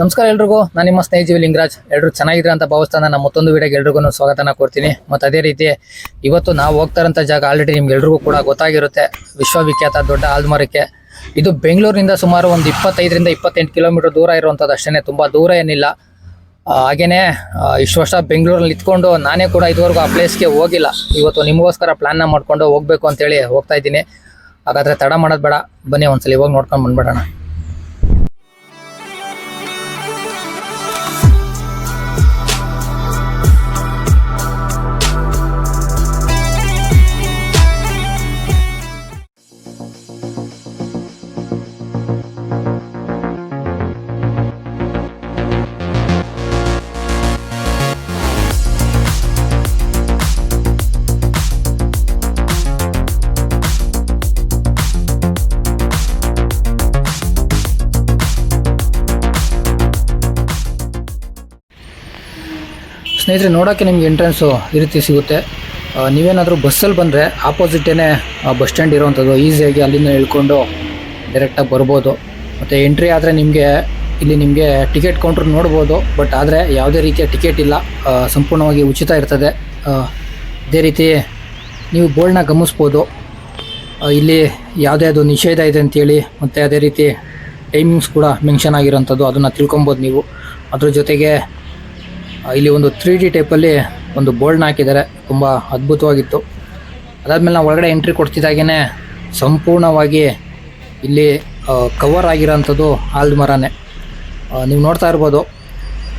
ನಮಸ್ಕಾರ ಎಲ್ರಿಗೂ. ನಾನು ನಿಮ್ಮ ಸ್ನೇಹಿತ ಲಿಂಗರಾಜ್. ಎಲ್ಲರೂ ಚೆನ್ನಾಗಿದ್ರೆ ಅಂತ ಭಾವಿಸ್ತಾನೆ ನಾನು ಮತ್ತೊಂದು ವಿಡಿಯೋಗೆ ಎಲ್ರಿಗೂ ಸ್ವಾಗತನ ಕೊಡ್ತೀನಿ. ಮತ್ತು ಅದೇ ರೀತಿ ಇವತ್ತು ನಾವು ಹೋಗ್ತಾ ಇರೋಂಥ ಜಾಗ ಆಲ್ರೆಡಿ ನಿಮ್ಗೆ ಎಲ್ರಿಗೂ ಕೂಡ ಗೊತ್ತಾಗಿರುತ್ತೆ. ವಿಶ್ವವಿಖ್ಯಾತ ದೊಡ್ಡ ಆಲ್ಮರಕ್ಕೆ. ಇದು ಬೆಂಗಳೂರಿನಿಂದ ಸುಮಾರು ಒಂದು ಇಪ್ಪತ್ತೈದರಿಂದ ಇಪ್ಪತ್ತೆಂಟು ಕಿಲೋಮೀಟರ್ ದೂರ ಇರುವಂಥದ್ದು ಅಷ್ಟೇ ತುಂಬ ದೂರ ಏನಿಲ್ಲ. ಹಾಗೇ ಆ, ಇಷ್ಟು ವರ್ಷ ಬೆಂಗಳೂರಲ್ಲಿ ಇತ್ಕೊಂಡು ನಾನೇ ಕೂಡ ಇದುವರೆಗೂ ಆ ಪ್ಲೇಸ್ಗೆ ಹೋಗಿಲ್ಲ. ಇವತ್ತು ನಿಮಗೋಸ್ಕರ ಪ್ಲಾನ್ನ ಮಾಡಿಕೊಂಡು ಹೋಗಬೇಕು ಅಂತೇಳಿ ಹೋಗ್ತಾ ಇದ್ದೀನಿ. ಹಾಗಾದರೆ ತಡ ಮಾಡೋದು ಬೇಡ. ಬನ್ನಿ ಒಂದ್ಸಲ ಇವಾಗ ನೋಡ್ಕೊಂಡು ಬಂದ್ಬಿಡೋಣ. ಸ್ನೇಹಿತರೆ ನೋಡೋಕ್ಕೆ ನಿಮ್ಗೆ ಎಂಟ್ರೆನ್ಸು ಈ ರೀತಿ ಸಿಗುತ್ತೆ. ನೀವೇನಾದರೂ ಬಸ್ಸಲ್ಲಿ ಬಂದರೆ ಆಪೋಸಿಟೇನೆ ಬಸ್ ಸ್ಟ್ಯಾಂಡ್ ಇರೋವಂಥದ್ದು ಈಸಿಯಾಗಿ ಅಲ್ಲಿಂದ ಇಳ್ಕೊಂಡು ಡೈರೆಕ್ಟಾಗಿ ಬರ್ಬೋದು. ಮತ್ತು ಎಂಟ್ರಿ ಆದರೆ ನಿಮಗೆ, ಇಲ್ಲಿ ನಿಮಗೆ ಟಿಕೆಟ್ ಕೌಂಟ್ರ್ ನೋಡ್ಬೋದು ಬಟ್ ಆದರೆ ಯಾವುದೇ ರೀತಿಯ ಟಿಕೆಟ್ ಇಲ್ಲ. ಸಂಪೂರ್ಣವಾಗಿ ಉಚಿತ ಇರ್ತದೆ. ಅದೇ ರೀತಿ ನೀವು ಬೋರ್ಡ್ನ ಗಮನಿಸ್ಬೋದು. ಇಲ್ಲಿ ಯಾವುದೇ ಅದು ನಿಷೇಧ ಇದೆ ಅಂತೇಳಿ, ಮತ್ತು ಅದೇ ರೀತಿ ಟೈಮಿಂಗ್ಸ್ ಕೂಡ ಮೆನ್ಷನ್ ಆಗಿರೋಂಥದ್ದು ಅದನ್ನು ತಿಳ್ಕೊಬೋದು ನೀವು. ಅದ್ರ ಜೊತೆಗೆ ಇಲ್ಲಿ ಒಂದು ತ್ರೀ ಡಿ ಟೈಪಲ್ಲಿ ಒಂದು ಬೋರ್ಡ್ನ ಹಾಕಿದ್ದಾರೆ. ತುಂಬ ಅದ್ಭುತವಾಗಿತ್ತು. ಅದಾದಮೇಲೆ ನಾವು ಒಳಗಡೆ ಎಂಟ್ರಿ ಕೊಡ್ತಿದ್ದಾಗೇ ಸಂಪೂರ್ಣವಾಗಿ ಇಲ್ಲಿ ಕವರ್ ಆಗಿರೋಂಥದ್ದು ಆಲ್ದ ಮರನೇ ನೀವು ನೋಡ್ತಾ ಇರ್ಬೋದು.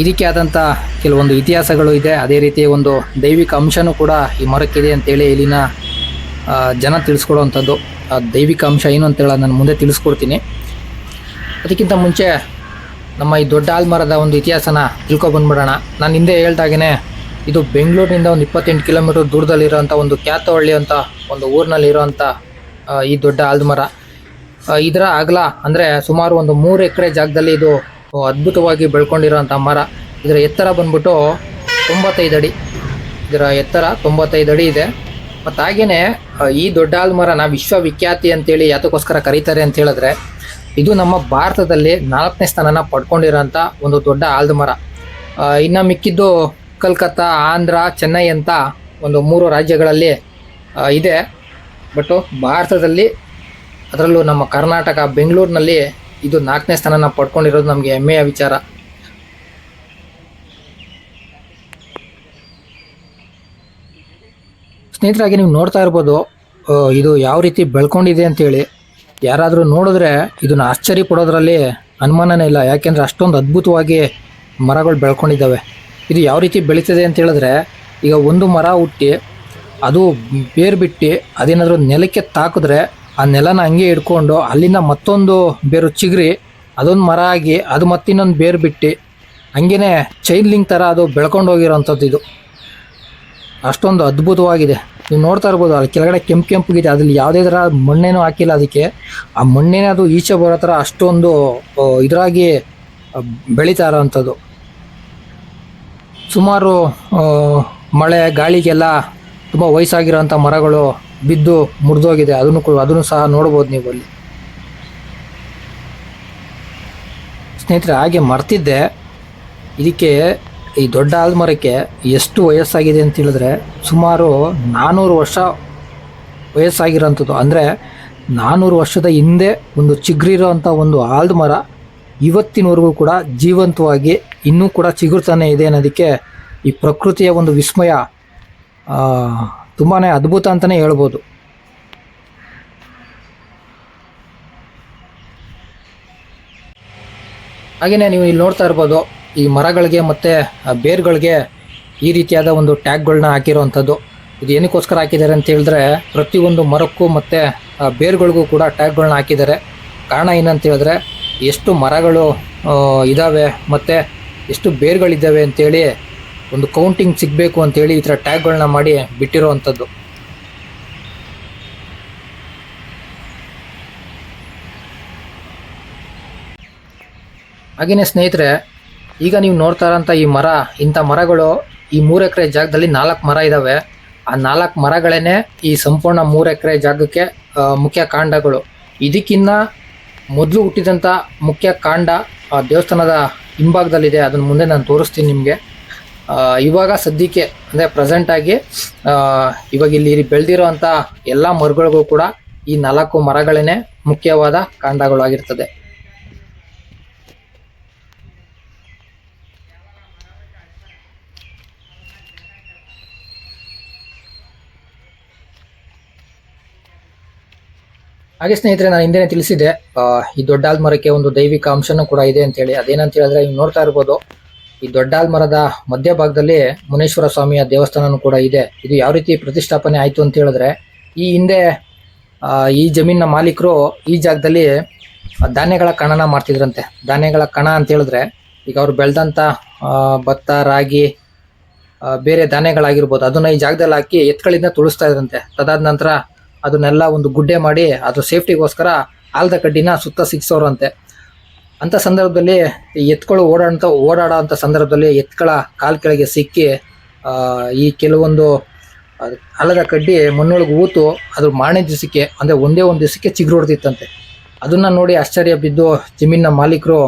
ಇದಕ್ಕೆ ಆದಂಥ ಕೆಲವೊಂದು ಇತಿಹಾಸಗಳು ಇದೆ. ಅದೇ ರೀತಿ ಒಂದು ದೈವಿಕ ಅಂಶನೂ ಕೂಡ ಈ ಮರಕ್ಕಿದೆ ಅಂತೇಳಿ ಇಲ್ಲಿನ ಜನ ತಿಳಿಸ್ಕೊಡೋವಂಥದ್ದು ಆ ದೈವಿಕ ಅಂಶ ಏನು ಅಂತೇಳಿ ನಾನು ಮುಂದೆ ತಿಳಿಸ್ಕೊಡ್ತೀನಿ. ಅದಕ್ಕಿಂತ ಮುಂಚೆ ನಮ್ಮ ಈ ದೊಡ್ಡ ಆಲ್ಮರದ ಒಂದು ಇತಿಹಾಸನ ತಿಳ್ಕೊಬಂದ್ಬಿಡೋಣ. ನಾನು ಹಿಂದೆ ಹೇಳ್ದಾಗೇ ಇದು ಬೆಂಗಳೂರಿನಿಂದ ಒಂದು ಇಪ್ಪತ್ತೆಂಟು ಕಿಲೋಮೀಟರ್ ದೂರದಲ್ಲಿರೋಂಥ ಒಂದು ಕ್ಯಾತವಳ್ಳಿ ಅಂತ ಒಂದು ಊರಿನಲ್ಲಿ ಇರೋಂಥ ಈ ದೊಡ್ಡ ಆಲ್ಮರ. ಇದರ ಅಗಲ ಅಂದರೆ ಸುಮಾರು ಒಂದು ಮೂರು ಎಕರೆ ಜಾಗದಲ್ಲಿ ಇದು ಅದ್ಭುತವಾಗಿ ಬೆಳ್ಕೊಂಡಿರೋಂಥ ಮರ. ಇದರ ಎತ್ತರ ಬಂದ್ಬಿಟ್ಟು ತೊಂಬತ್ತೈದು ಅಡಿ. ಇದರ ಎತ್ತರ ತೊಂಬತ್ತೈದು ಅಡಿ ಇದೆ. ಮತ್ತು ಹಾಗೆಯೇ ಈ ದೊಡ್ಡ ಆಲ್ಮರನ ವಿಶ್ವವಿಖ್ಯಾತಿ ಅಂತೇಳಿ ಯಾತಕ್ಕೋಸ್ಕರ ಕರೀತಾರೆ ಅಂತ ಹೇಳಿದ್ರೆ ಇದು ನಮ್ಮ ಭಾರತದಲ್ಲಿ ನಾಲ್ಕನೇ ಸ್ಥಾನನ ಪಡ್ಕೊಂಡಿರೋಂಥ ಒಂದು ದೊಡ್ಡ ಆಲ್ದ ಮರ ಇನ್ನು ಮಿಕ್ಕಿದ್ದು ಕಲ್ಕತ್ತಾ, ಆಂಧ್ರ, ಚೆನ್ನೈ ಅಂತ ಒಂದು ಮೂರು ರಾಜ್ಯಗಳಲ್ಲಿ ಇದೆ. ಬಟ್ ಭಾರತದಲ್ಲಿ ಅದರಲ್ಲೂ ನಮ್ಮ ಕರ್ನಾಟಕ, ಬೆಂಗಳೂರಿನಲ್ಲಿ ಇದು ನಾಲ್ಕನೇ ಸ್ಥಾನನ ಪಡ್ಕೊಂಡಿರೋದು ನಮಗೆ ಹೆಮ್ಮೆಯ ವಿಚಾರ. ಸ್ನೇಹಿತರಾಗಿ ನೀವು ನೋಡ್ತಾ ಇರ್ಬೋದು ಇದು ಯಾವ ರೀತಿ ಬೆಳ್ಕೊಂಡಿದೆ ಅಂತೇಳಿ. ಯಾರಾದರೂ ನೋಡಿದ್ರೆ ಇದನ್ನ ಆಶ್ಚರ್ಯ ಪಡೋದ್ರಲ್ಲಿ ಅನುಮಾನನೇ ಇಲ್ಲ. ಯಾಕೆಂದರೆ ಅಷ್ಟೊಂದು ಅದ್ಭುತವಾಗಿ ಮರಗಳು ಬೆಳ್ಕೊಂಡಿದ್ದಾವೆ. ಇದು ಯಾವ ರೀತಿ ಬೆಳೀತದೆ ಅಂತ ಹೇಳಿದ್ರೆ, ಈಗ ಒಂದು ಮರ ಹುಟ್ಟಿ, ಅದು ಬೇರು ಬಿಟ್ಟು, ಅದೇನಾದರೂ ನೆಲಕ್ಕೆ ತಾಕಿದ್ರೆ ಆ ನೆಲನ ಹಂಗೆ ಹಿಡ್ಕೊಂಡು ಅಲ್ಲಿಂದ ಮತ್ತೊಂದು ಬೇರು ಚಿಗುರಿ, ಅದೊಂದು ಮರ ಆಗಿ ಅದು ಮತ್ತಿನ್ನೊಂದು ಬೇರು ಬಿಟ್ಟು, ಹಂಗೇನೆ ಚೈನ್ ಲಿಂಕ್ ಥರ ಅದು ಬೆಳ್ಕೊಂಡು ಹೋಗಿರೋವಂಥದ್ದು ಇದು. ಅಷ್ಟೊಂದು ಅದ್ಭುತವಾಗಿದೆ. ನೀವು ನೋಡ್ತಾ ಇರ್ಬೋದು ಅಲ್ಲಿ ಕೆಳಗಡೆ ಕೆಂಪು ಕೆಂಪುಗಿದೆ ಅದ್ರಲ್ಲಿ ಯಾವುದೇ ಥರ ಮಣ್ಣೇನೂ ಹಾಕಿಲ್ಲ ಅದಕ್ಕೆ. ಆ ಮಣ್ಣೇನೆ ಅದು ಈಚೆ ಬರೋ ಥರ ಅಷ್ಟೊಂದು ಇದರಾಗಿ ಬೆಳೀತಾ ಇರೋ ಬೆಳೀತಾ ಇರೋವಂಥದ್ದು. ಸುಮಾರು ಮಳೆ, ಗಾಳಿಗೆಲ್ಲ ತುಂಬ ವಯಸ್ಸಾಗಿರೋಂಥ ಮರಗಳು ಬಿದ್ದು ಮುರಿದೋಗಿದೆ. ಅದನ್ನು ಅದನ್ನು ಸಹ ನೋಡ್ಬೋದು ನೀವು ಅಲ್ಲಿ. ಸ್ನೇಹಿತರೆ, ಹಾಗೆ ಮರ್ತಿದ್ದೆ. ಇದಕ್ಕೆ ಈ ದೊಡ್ಡ ಆಲ್ಮರಕ್ಕೆ ಎಷ್ಟು ವಯಸ್ಸಾಗಿದೆ ಅಂತ ಹೇಳಿದ್ರೆ ಸುಮಾರು ನಾನ್ನೂರು ವರ್ಷ ವಯಸ್ಸಾಗಿರೋಂಥದ್ದು. ಅಂದರೆ ನಾನ್ನೂರು ವರ್ಷದ ಹಿಂದೆ ಒಂದು ಚಿಗುರಿರೋಂಥ ಒಂದು ಆಲ್ದ ಮರ ಇವತ್ತಿನವರೆಗೂ ಕೂಡ ಜೀವಂತವಾಗಿ ಇನ್ನೂ ಕೂಡ ಚಿಗುರ್ತಾನೆ ಇದೆ ಅನ್ನೋದಕ್ಕೆ ಈ ಪ್ರಕೃತಿಯ ಒಂದು ವಿಸ್ಮಯ ತುಂಬಾ ಅದ್ಭುತ ಅಂತಲೇ ಹೇಳ್ಬೋದು. ಹಾಗೆಯೇ ನೀವು ಇಲ್ಲಿ ನೋಡ್ತಾ ಇರ್ಬೋದು ಈ ಮರಗಳಿಗೆ ಮತ್ತು ಬೇರ್ಗಳಿಗೆ ಈ ರೀತಿಯಾದ ಒಂದು ಟ್ಯಾಗ್ಗಳನ್ನ ಹಾಕಿರೋವಂಥದ್ದು ಇದು ಏನಕ್ಕೋಸ್ಕರ ಹಾಕಿದ್ದಾರೆ ಅಂತ ಹೇಳಿದ್ರೆ, ಪ್ರತಿಯೊಂದು ಮರಕ್ಕೂ ಮತ್ತು ಬೇರ್ಗಳಿಗೂ ಕೂಡ ಟ್ಯಾಗ್ಗಳನ್ನ ಹಾಕಿದ್ದಾರೆ. ಕಾರಣ ಏನಂತ ಹೇಳಿದ್ರೆ, ಎಷ್ಟು ಮರಗಳು ಇದ್ದಾವೆ ಮತ್ತು ಎಷ್ಟು ಬೇರ್ಗಳಿದ್ದಾವೆ ಅಂತೇಳಿ ಒಂದು ಕೌಂಟಿಂಗ್ ಸಿಗಬೇಕು ಅಂತೇಳಿ ಈ ಥರ ಟ್ಯಾಗ್ಗಳನ್ನ ಮಾಡಿ ಬಿಟ್ಟಿರೋವಂಥದ್ದು ಹಾಗೆಯೇ ಸ್ನೇಹಿತರೆ ಈಗ ನೀವು ನೋಡ್ತಾ ಇರೋಂಥ ಈ ಮರ, ಇಂಥ ಮರಗಳು ಈ ಮೂರು ಎಕರೆ ಜಾಗದಲ್ಲಿ ನಾಲ್ಕು ಮರ ಇದ್ದಾವೆ ಆ ನಾಲ್ಕು ಮರಗಳೇನೆ ಈ ಸಂಪೂರ್ಣ ಮೂರು ಎಕರೆ ಜಾಗಕ್ಕೆ ಮುಖ್ಯ ಕಾಂಡಗಳು. ಇದಕ್ಕಿನ್ನ ಮೊದಲು ಹುಟ್ಟಿದಂಥ ಮುಖ್ಯ ಕಾಂಡ, ಆ, ದೇವಸ್ಥಾನದ ಹಿಂಭಾಗದಲ್ಲಿದೆ. ಅದನ್ನ ಮುಂದೆ ನಾನು ತೋರಿಸ್ತೀನಿ ನಿಮಗೆ. ಇವಾಗ ಸದ್ಯಕ್ಕೆ, ಅಂದರೆ ಪ್ರೆಸೆಂಟಾಗಿ ಇವಾಗ ಇಲ್ಲಿ ಬೆಳೆದಿರೋ ಅಂಥ ಎಲ್ಲ ಮರಗಳಿಗೂ ಕೂಡ ಈ ನಾಲ್ಕು ಮರಗಳೇ ಮುಖ್ಯವಾದ ಕಾಂಡಗಳಾಗಿರ್ತದೆ. ಹಾಗೆ ಸ್ನೇಹಿತರೆ, ನಾನು ಹಿಂದೆ ತಿಳಿಸಿದೆ ಈ ದೊಡ್ಡಾಲ್ ಮರಕ್ಕೆ ಒಂದು ದೈವಿಕ ಅಂಶನೂ ಕೂಡ ಇದೆ ಅಂತೇಳಿ ಅದೇನಂತ ಹೇಳಿದ್ರೆ, ನೀವು ನೋಡ್ತಾ ಇರ್ಬೋದು, ಈ ದೊಡ್ಡ ಮಧ್ಯ ಮಧ್ಯಭಾಗದಲ್ಲಿ ಮುನೇಶ್ವರ ಸ್ವಾಮಿಯ ದೇವಸ್ಥಾನನೂ ಕೂಡ ಇದೆ. ಇದು ಯಾವ ರೀತಿ ಪ್ರತಿಷ್ಠಾಪನೆ ಆಯಿತು ಅಂತ ಹೇಳಿದ್ರೆ, ಈ ಹಿಂದೆ ಈ ಜಮೀನಿನ ಮಾಲೀಕರು ಈ ಜಾಗದಲ್ಲಿ ಧಾನ್ಯಗಳ ಕಣನ ಮಾಡ್ತಿದ್ರಂತೆ. ಧಾನ್ಯಗಳ ಕಣ ಅಂತ ಹೇಳಿದ್ರೆ, ಈಗ ಅವ್ರು ಬೆಳೆದಂಥ ಭತ್ತ, ರಾಗಿ ಬೇರೆ ಧಾನ್ಯಗಳಾಗಿರ್ಬೋದು, ಅದನ್ನ ಈ ಜಾಗದಲ್ಲಿ ಹಾಕಿ ಎತ್ಗಳಿಂದ ತುಳಿಸ್ತಾ ಇದ್ರಂತೆ. ತದಾದ ನಂತರ ಅದನ್ನೆಲ್ಲ ಒಂದು ಗುಡ್ಡೆ ಮಾಡಿ ಅದ್ರ ಸೇಫ್ಟಿಗೋಸ್ಕರ ಆಲ್ದ ಕಡ್ಡಿನ ಸುತ್ತ ಸಿಗ್ಸೋರಂತೆ. ಅಂಥ ಸಂದರ್ಭದಲ್ಲಿ ಎತ್ಗಳು ಓಡಾಡಂತ ಓಡಾಡೋ ಅಂಥ ಸಂದರ್ಭದಲ್ಲಿ ಎತ್ಕಳ ಕಾಲ್ ಕೆಳಗೆ ಸಿಕ್ಕಿ ಈ ಕೆಲವೊಂದು ಆಲದ ಕಡ್ಡಿ ಮಣ್ಣೊಳಗೆ ಊತು, ಅದ್ರ ಮಾರನೇ ದಿವಸಕ್ಕೆ, ಅಂದರೆ ಒಂದೇ ಒಂದು ದಿವಸಕ್ಕೆ ಚಿಗುರು ಹೊಡೆದಿತ್ತಂತೆ. ಅದನ್ನ ನೋಡಿ ಆಶ್ಚರ್ಯ ಬಿದ್ದು ಜಮೀನಿನ ಮಾಲೀಕರು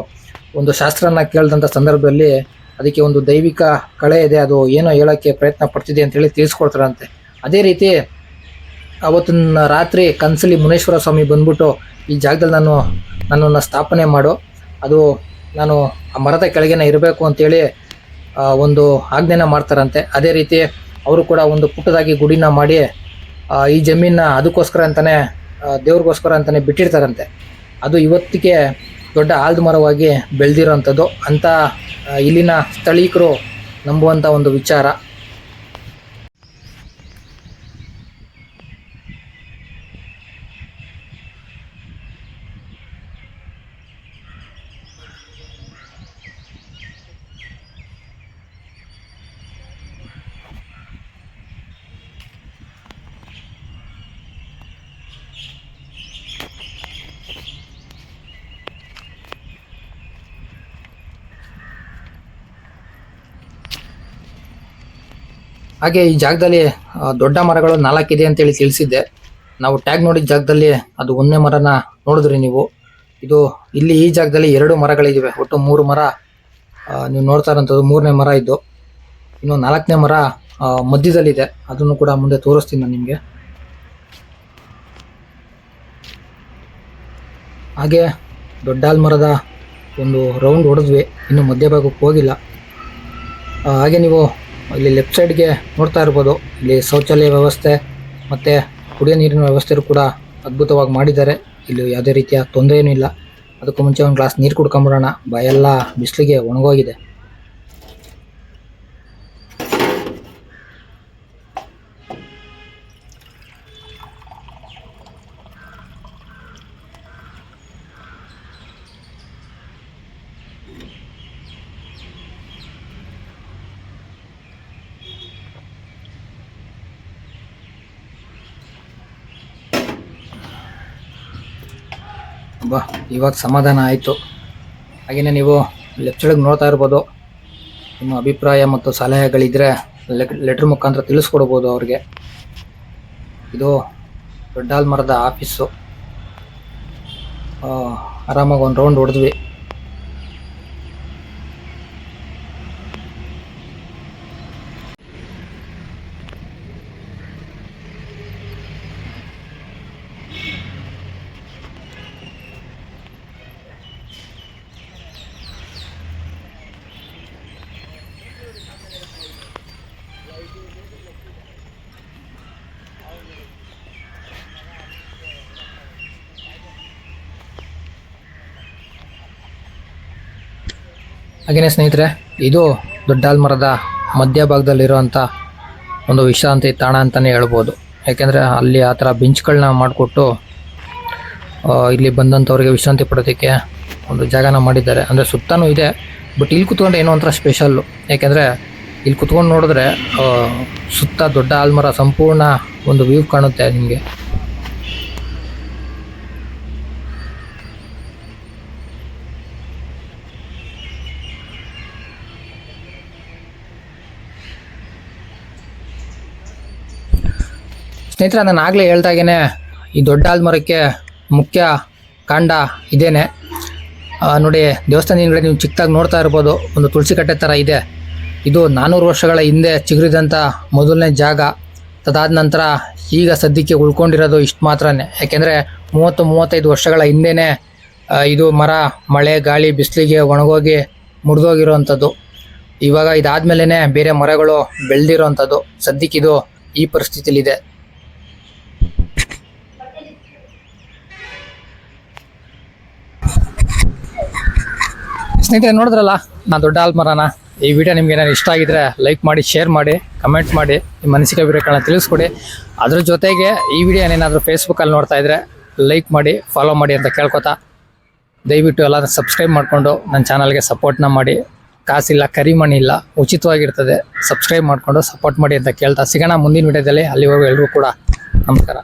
ಒಂದು ಶಾಸ್ತ್ರನ ಕೇಳಿದಂಥ ಸಂದರ್ಭದಲ್ಲಿ ಅದಕ್ಕೆ ಒಂದು ದೈವಿಕ ಕಳೆ ಇದೆ, ಅದು ಏನೋ ಹೇಳೋಕ್ಕೆ ಪ್ರಯತ್ನ ಪಡ್ತಿದೆ ಅಂತೇಳಿ ತಿಳಿಸ್ಕೊಡ್ತಾರಂತೆ. ಅದೇ ರೀತಿ ಅವತ್ತಿನ ರಾತ್ರಿ ಕನಸಲ್ಲಿ ಮುನೇಶ್ವರ ಸ್ವಾಮಿ ಬಂದ್ಬಿಟ್ಟು ಈ ಜಾಗದಲ್ಲಿ ನಾನು ನನ್ನನ್ನು ಸ್ಥಾಪನೆ ಮಾಡು, ಅದು ನಾನು ಆ ಮರದ ಕೆಳಗೇನೆ ಇರಬೇಕು ಅಂತೇಳಿ ಒಂದು ಆಜ್ಞೆನ ಮಾಡ್ತಾರಂತೆ. ಅದೇ ರೀತಿ ಅವರು ಕೂಡ ಒಂದು ಪುಟ್ಟದಾಗಿ ಗುಡಿನ ಮಾಡಿ ಈ ಜಮೀನ ಅದಕ್ಕೋಸ್ಕರ ಅಂತಲೇ ದೇವ್ರಿಗೋಸ್ಕರ ಅಂತಾನೆ ಬಿಟ್ಟಿರ್ತಾರಂತೆ. ಅದು ಇವತ್ತಿಗೆ ದೊಡ್ಡ ಆಲ್ದ ಮರವಾಗಿ ಬೆಳೆದಿರೋಂಥದ್ದು. ಅಂತ ಇಲ್ಲಿನ ಸ್ಥಳೀಕರು ನಂಬುವಂಥ ಒಂದು ವಿಚಾರ. ಹಾಗೆ ಈ ಜಾಗದಲ್ಲಿ ದೊಡ್ಡ ಮರಗಳು ನಾಲ್ಕಿದೆ ಅಂತೇಳಿ ತಿಳಿಸಿದ್ದೆ. ನಾವು ಟ್ಯಾಗ್ ನೋಡಿದ ಜಾಗದಲ್ಲಿ ಅದು ಒಂದನೇ ಮರನ ನೋಡಿದ್ರಿ ನೀವು. ಇದು ಇಲ್ಲಿ ಈ ಜಾಗದಲ್ಲಿ ಎರಡು ಮರಗಳಿವೆ. ಒಟ್ಟು ಮೂರು ಮರ ನೀವು ನೋಡ್ತಾ ಇರೋಂಥದ್ದು ಮೂರನೇ ಮರ ಇದ್ದು ಇನ್ನು ನಾಲ್ಕನೇ ಮರ ಮಧ್ಯದಲ್ಲಿದೆ. ಅದನ್ನು ಕೂಡ ಮುಂದೆ ತೋರಿಸ್ತೀನಿ ನಾನು ನಿಮಗೆ. ಹಾಗೆ ದೊಡ್ಡ ಮರದ ಒಂದು ರೌಂಡ್ ಹೊಡೆದ್ವಿ. ಇನ್ನು ಮಧ್ಯಭಾಗಕ್ಕೆ ಹೋಗಿಲ್ಲ. ಹಾಗೆ ನೀವು ಇಲ್ಲಿ ಲೆಫ್ಟ್ ಸೈಡ್ಗೆ ನೋಡ್ತಾ ಇರ್ಬೋದು. ಇಲ್ಲಿ ಶೌಚಾಲಯ ವ್ಯವಸ್ಥೆ ಮತ್ತು ಕುಡಿಯೋ ನೀರಿನ ವ್ಯವಸ್ಥೆ ಕೂಡ ಅದ್ಭುತವಾಗಿ ಮಾಡಿದ್ದಾರೆ. ಇಲ್ಲಿ ಯಾವುದೇ ರೀತಿಯ ತೊಂದರೆ ಇಲ್ಲ. ಅದಕ್ಕೂ ಮುಂಚೆ ಒಂದು ಗ್ಲಾಸ್ ನೀರು ಕುಡ್ಕೊಂಬಿಡೋಣ ಬಾಯೆಲ್ಲ ಬಿಸಿಲಿಗೆ ಒಣಗೋಗಿದೆ. ಬಾ, ಇವಾಗ ಸಮಾಧಾನ ಆಯಿತು. ಹಾಗೆಯೇ ನೀವು ಲೆಕ್ಚರ್ಗೆ ನೋಡ್ತಾ ಇರ್ಬೋದು. ನಿಮ್ಮ ಅಭಿಪ್ರಾಯ ಮತ್ತು ಸಲಹೆಗಳಿದ್ದರೆ ಲೆಟ್ರ್ ಮುಖಾಂತರ ತಿಳಿಸ್ಕೊಡ್ಬೋದು ಅವ್ರಿಗೆ. ಇದು ದೊಡ್ಡಾಲ್ ಮರದ ಆಫೀಸು ಆರಾಮಾಗಿ ಒಂದು ರೌಂಡ್ ಹೊಡೆದ್ವಿ. ಹಾಗೆಯೇ ಸ್ನೇಹಿತರೆ, ಇದು ದೊಡ್ಡಾಲ್ ಮರದ ಮಧ್ಯಭಾಗದಲ್ಲಿರುವಂಥ ಒಂದು ವಿಶ್ರಾಂತಿ ತಾಣ ಅಂತಲೇ ಹೇಳ್ಬೋದು. ಯಾಕೆಂದರೆ ಅಲ್ಲಿ ಆ ಥರ ಬೆಂಚ್ಗಳನ್ನ ಮಾಡಿಕೊಟ್ಟು ಇಲ್ಲಿ ಬಂದಂಥವ್ರಿಗೆ ವಿಶ್ರಾಂತಿ ಪಡೋದಕ್ಕೆ ಒಂದು ಜಾಗನ ಮಾಡಿದ್ದಾರೆ. ಅಂದರೆ ಸುತ್ತಾನೂ ಇದೆ, ಬಟ್ ಇಲ್ಲಿ ಕುತ್ಕೊಂಡು ಏನೋ ಒಂಥರ ಸ್ಪೆಷಲ್ಲು. ಯಾಕೆಂದರೆ ಇಲ್ಲಿ ಕುತ್ಕೊಂಡು ನೋಡಿದ್ರೆ ಸುತ್ತ ದೊಡ್ಡ ಆಲ್ಮರ, ಸಂಪೂರ್ಣ ಒಂದು ವ್ಯೂ ಕಾಣುತ್ತೆ ನಿಮಗೆ. ಸ್ನೇಹಿತರೆ ನಾನು ಆಗಲೇ ಹೇಳ್ದಾಗೇನೆ ಈ ದೊಡ್ಡ ಆಲ್ಮರಕ್ಕೆ ಮುಖ್ಯ ಕಾಂಡ ಇದೇನೆ. ನೋಡಿ ದೇವಸ್ಥಾನ ಹಿಂದ್ಗಡೆ ನೀವು ಚಿಕ್ಕದಾಗಿ ನೋಡ್ತಾ ಇರ್ಬೋದು ಒಂದು ತುಳಸಿ ಕಟ್ಟೆ ಥರ ಇದೆ. ಇದು ನಾನ್ನೂರು ವರ್ಷಗಳ ಹಿಂದೆ ಚಿಗುರಿದಂಥ ಮೊದಲನೇ ಜಾಗ. ಅದಾದ ನಂತರ ಈಗ ಸದ್ಯಕ್ಕೆ ಉಳ್ಕೊಂಡಿರೋದು ಇಷ್ಟು ಮಾತ್ರನೇ. ಯಾಕೆಂದರೆ ಮೂವತ್ತು ಮೂವತ್ತೈದು ವರ್ಷಗಳ ಹಿಂದೆನೇ ಆ, ಇದು ಮರ ಮಳೆ ಗಾಳಿ ಬಿಸಿಲಿಗೆ ಒಣಗೋಗಿ ಮುರಿದೋಗಿರೋವಂಥದ್ದು. ಇವಾಗ ಇದಾದ್ಮೇಲೆ ಬೇರೆ ಮರಗಳು ಬೆಳೆದಿರೋ ಅಂಥದ್ದು ಸದ್ಯಕ್ಕಿದು ಈ ಪರಿಸ್ಥಿತಿಲಿದೆ ಸ್ನೇಹಿತರೆ, ನೋಡಿದ್ರಲ್ಲ? ನಾನು ದೊಡ್ಡ ಆಲ್ಮರನ. ಈ ವಿಡಿಯೋ ನಿಮ್ಗೆ ಏನಾದ್ರು ಇಷ್ಟ ಆಗಿದ್ರೆ ಲೈಕ್ ಮಾಡಿ ಶೇರ್ ಮಾಡಿ ಕಮೆಂಟ್ ಮಾಡಿ, ನಿಮ್ಮ ಅನಿಸಿಕೆ ಅಭಿಪ್ರಾಯಗಳನ್ನ ತಿಳಿಸ್ಕೊಡಿ. ಅದ್ರ ಜೊತೆಗೆ ಈ ವಿಡಿಯೋ ಏನಾದರೂ ಫೇಸ್ಬುಕ್ಕಲ್ಲಿ ನೋಡ್ತಾ ಇದ್ರೆ ಲೈಕ್ ಮಾಡಿ ಫಾಲೋ ಮಾಡಿ ಅಂತ ಕೇಳ್ಕೊತಾ. ದಯವಿಟ್ಟು ಎಲ್ಲ ಸಬ್ಸ್ಕ್ರೈಬ್ ಮಾಡಿಕೊಂಡು ನನ್ನ ಚಾನಲ್ಗೆ ಸಪೋರ್ಟ್ನ ಮಾಡಿ. ಕಾಸಿಲ್ಲ, ಕರಿಮಣಿ ಇಲ್ಲ, ಉಚಿತವಾಗಿರ್ತದೆ. ಸಬ್ಸ್ಕ್ರೈಬ್ ಮಾಡಿಕೊಂಡು ಸಪೋರ್ಟ್ ಮಾಡಿ ಅಂತ ಕೇಳ್ತಾ. ಸಿಗೋಣ ಮುಂದಿನ ವಿಡಿಯೋದಲ್ಲಿ ಅಲ್ಲಿವರೆಗೂ ಎಲ್ಲರೂ ಕೂಡ ನಮಸ್ಕಾರ.